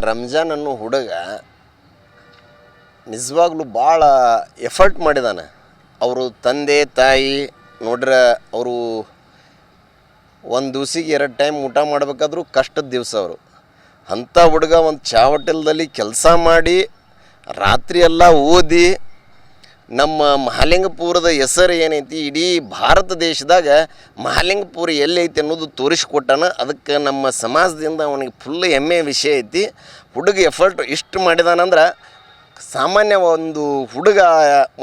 ರಂಜಾನ್ ಅನ್ನೋ ಹುಡುಗ ನಿಜವಾಗ್ಲೂ ಭಾಳ ಎಫರ್ಟ್ ಮಾಡಿದಾನೆ. ಅವರು ತಂದೆ, ತಾಯಿ ನೋಡ್ರೆ ಅವರು ಒಂದು ದಿವ್ಸಿಗೆ ಎರಡು ಟೈಮ್ ಊಟ ಮಾಡಬೇಕಾದ್ರೂ ಕಷ್ಟದ ದಿವಸ ಅವರು. ಅಂಥ ಹುಡುಗ ಒಂದು ಚಾವಟಲ್ದಲ್ಲಿ ಕೆಲಸ ಮಾಡಿ ರಾತ್ರಿ ಎಲ್ಲ ಓದಿ ನಮ್ಮ ಮಹಾಲಿಂಗಪುರದ ಹೆಸರು ಏನೈತಿ? ಇಡೀ ಭಾರತ ದೇಶದಾಗ ಮಹಾಲಿಂಗಪುರ ಎಲ್ಲೈತಿ ಅನ್ನೋದು ತೋರಿಸ್ಕೊಟ್ಟಾನ. ಅದಕ್ಕೆ ನಮ್ಮ ಸಮಾಜದಿಂದ ಅವನಿಗೆ ಫುಲ್ ಹೆಮ್ಮೆ ವಿಷಯ ಐತಿ. ಹುಡುಗ ಎಫರ್ಟ್ ಇಷ್ಟು ಮಾಡಿದಾನಂದ್ರೆ ಸಾಮಾನ್ಯ ಒಂದು ಹುಡುಗ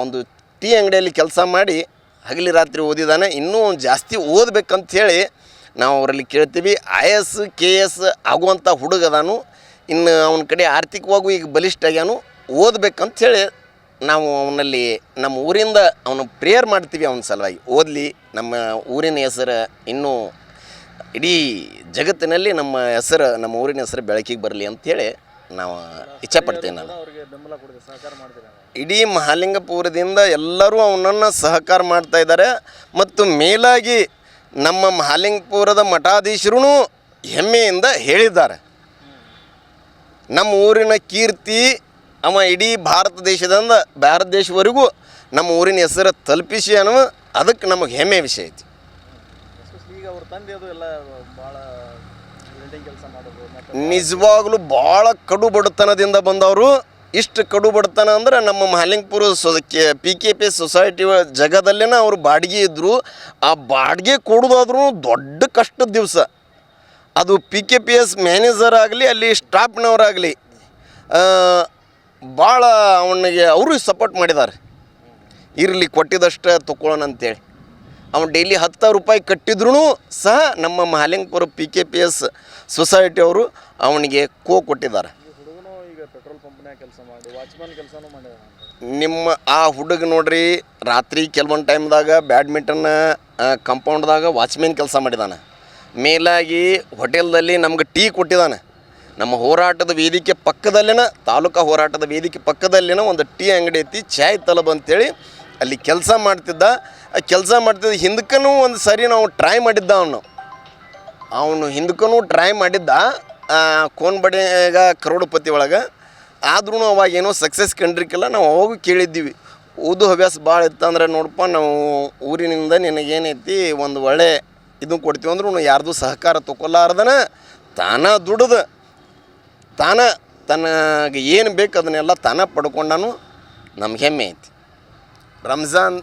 ಒಂದು ಟೀ ಅಂಗಡಿಯಲ್ಲಿ ಕೆಲಸ ಮಾಡಿ ಹಗಲಿ ರಾತ್ರಿ ಓದಿದಾನೆ. ಇನ್ನೂ ಜಾಸ್ತಿ ಓದಬೇಕಂಥೇಳಿ ನಾವು ಅವರಲ್ಲಿ ಕೇಳ್ತೀವಿ. ಐ ಎಸ್ ಕೆ ಎಸ್ ಆಗುವಂಥ ಹುಡುಗದಾನು ಇನ್ನು ಅವನ ಕಡೆ ಆರ್ಥಿಕವಾಗೂ ಈಗ ಬಲಿಷ್ಠ ಆಗ್ಯಾನು. ಓದ್ಬೇಕಂಥೇಳಿ ನಾವು ಅವನಲ್ಲಿ ನಮ್ಮ ಊರಿಂದ ಅವನು ಪ್ರೇಯರ್ ಮಾಡ್ತೀವಿ ಅವನ ಸಲುವಾಗಿ. ಓದಲಿ ನಮ್ಮ ಊರಿನ ಹೆಸರು ಇನ್ನೂ ಇಡೀ ಜಗತ್ತಿನಲ್ಲಿ ನಮ್ಮ ಹೆಸರು ನಮ್ಮ ಊರಿನ ಹೆಸರು ಬೆಳಕಿಗೆ ಬರಲಿ ಅಂಥೇಳಿ ನಾವು ನಾನು. ಕೊಡ್ತೀವಿ ಸಹಕಾರ ಮಾಡ್ತೀರಾ ಇಡೀ ಮಹಾಲಿಂಗಪುರದಿಂದ ಎಲ್ಲರೂ ಅವನನ್ನು ಸಹಕಾರ ಮಾಡ್ತಾ ಇದ್ದಾರೆ. ಮತ್ತು ಮೇಲಾಗಿ ನಮ್ಮ ಮಹಾಲಿಂಗಪುರದ ಮಠಾಧೀಶರು ಹೆಮ್ಮೆಯಿಂದ ಹೇಳಿದ್ದಾರೆ. ನಮ್ಮ ಊರಿನ ಕೀರ್ತಿ ಅವ ಇಡೀ ಭಾರತ ದೇಶದಿಂದ ಭಾರತ ದೇಶವರೆಗೂ ನಮ್ಮ ಊರಿನ ಹೆಸರು ತಲುಪಿಸಿ ಅನ್ನೋ ಅದಕ್ಕೆ ನಮಗೆ ಹೆಮ್ಮೆ ವಿಷಯ ಐತಿ. ಈಗ ಅವ್ರ ತಂದೆ ಅದು ಎಲ್ಲ ಭಾಳ ಕೆಲಸ ಮಾಡೋದು ನಿಜವಾಗ್ಲೂ ಭಾಳ ಕಡು ಬಡತನದಿಂದ ಬಂದವರು. ಇಷ್ಟು ಕಡು ಬಡತನ ಅಂದ್ರೆ ನಮ್ಮ Mahalingapur so K P K P society ಜಗದಲ್ಲೇನ ಅವರು ಬಾಡಿಗೆ ಇದ್ದರು ಆ ಬಾಡಿಗೆ ಕೊಡೋದಾದ್ರೂ ದೊಡ್ಡ ಕಷ್ಟದ ದಿವಸ. ಅದು P K P S manager ಆಗಲಿ ಅಲ್ಲಿ ಸ್ಟಾಫ್ನವರಾಗಲಿ ಭಾಳ ಅವನಿಗೆ ಅವರು ಸಪೋರ್ಟ್ ಮಾಡಿದ್ದಾರೆ ಇರಲಿ ಕೊಟ್ಟಿದ್ದಷ್ಟು ತೊಗೊಳ್ಳೋಣ ಅಂತೇಳಿ. ಅವನು ಡೈಲಿ ಹತ್ತು ರೂಪಾಯಿ ಕಟ್ಟಿದ್ರೂ ಸಹ ನಮ್ಮ Mahalingapur P K P S society ಅವರು ಅವನಿಗೆ ಕೋ ಕೊಟ್ಟಿದ್ದಾರೆ. ನಿಮ್ಮ ಆ ಹುಡುಗ ನೋಡ್ರಿ ರಾತ್ರಿ ಕೆಲವೊಂದು ಟೈಮ್ದಾಗ ಬ್ಯಾಡ್ಮಿಂಟನ್ ಕಂಪೌಂಡ್ದಾಗ ವಾಚ್ಮ್ಯಾನ್ ಕೆಲಸ ಮಾಡಿದಾನೆ. ಮೇಲಾಗಿ ಹೋಟೆಲ್ದಲ್ಲಿ ನಮ್ಗೆ ಟೀ ಕೊಟ್ಟಿದ್ದಾನೆ ನಮ್ಮ ಹೋರಾಟದ ವೇದಿಕೆ ಪಕ್ಕದಲ್ಲಿನ, ತಾಲೂಕಾ ಹೋರಾಟದ ವೇದಿಕೆ ಪಕ್ಕದಲ್ಲಿನ ಒಂದು ಟೀ ಅಂಗಡಿ ಐತಿ, ಚಾಯ್ ತಲಬ್ ಅಂತೇಳಿ ಅಲ್ಲಿ ಕೆಲಸ ಮಾಡ್ತಿದ್ದ. ಆ ಕೆಲಸ ಮಾಡ್ತಿದ್ದ ಹಿಂದಕ್ಕೂ ಒಂದು ಸರಿ ನಾವು ಟ್ರೈ ಮಾಡಿದ್ದ ಅವನು. ಅವನು ಹಿಂದಕ್ಕೂ ಟ್ರೈ ಮಾಡಿದ್ದ ಕೋನ್ಬಡಿಯಾಗ ಕರೋಡಪತಿ ಒಳಗೆ. ಆದ್ರೂ ಅವಾಗ ಏನೋ ಸಕ್ಸಸ್ ಕಂಡ್ರಿಕ್ಕಿಲ್ಲ ನಾವು ಅವಾಗೂ ಕೇಳಿದ್ದೀವಿ. ಓದು ಹವ್ಯಾಸ ಭಾಳ ಇತ್ತಂದ್ರೆ ನೋಡಪ್ಪ, ನಾವು ಊರಿನಿಂದ ನಿನಗೇನೈತಿ, ಒಂದು ಒಳ್ಳೆ ಇದು ಕೊಡ್ತೀವಿ ಅಂದ್ರೂ ಯಾರ್ದು ಸಹಕಾರ ತೊಗೊಲಾರ್ದನ ತಾನ ದುಡ್ದು. ತಾನ ತನಗೆ ಏನು ಬೇಕು ಅದನ್ನೆಲ್ಲ ತಾನ ಪಡ್ಕೊಂಡನು ನಮ್ಗೆ ಹೆಮ್ಮೆ ಐತಿ. ರಂಜಾನ್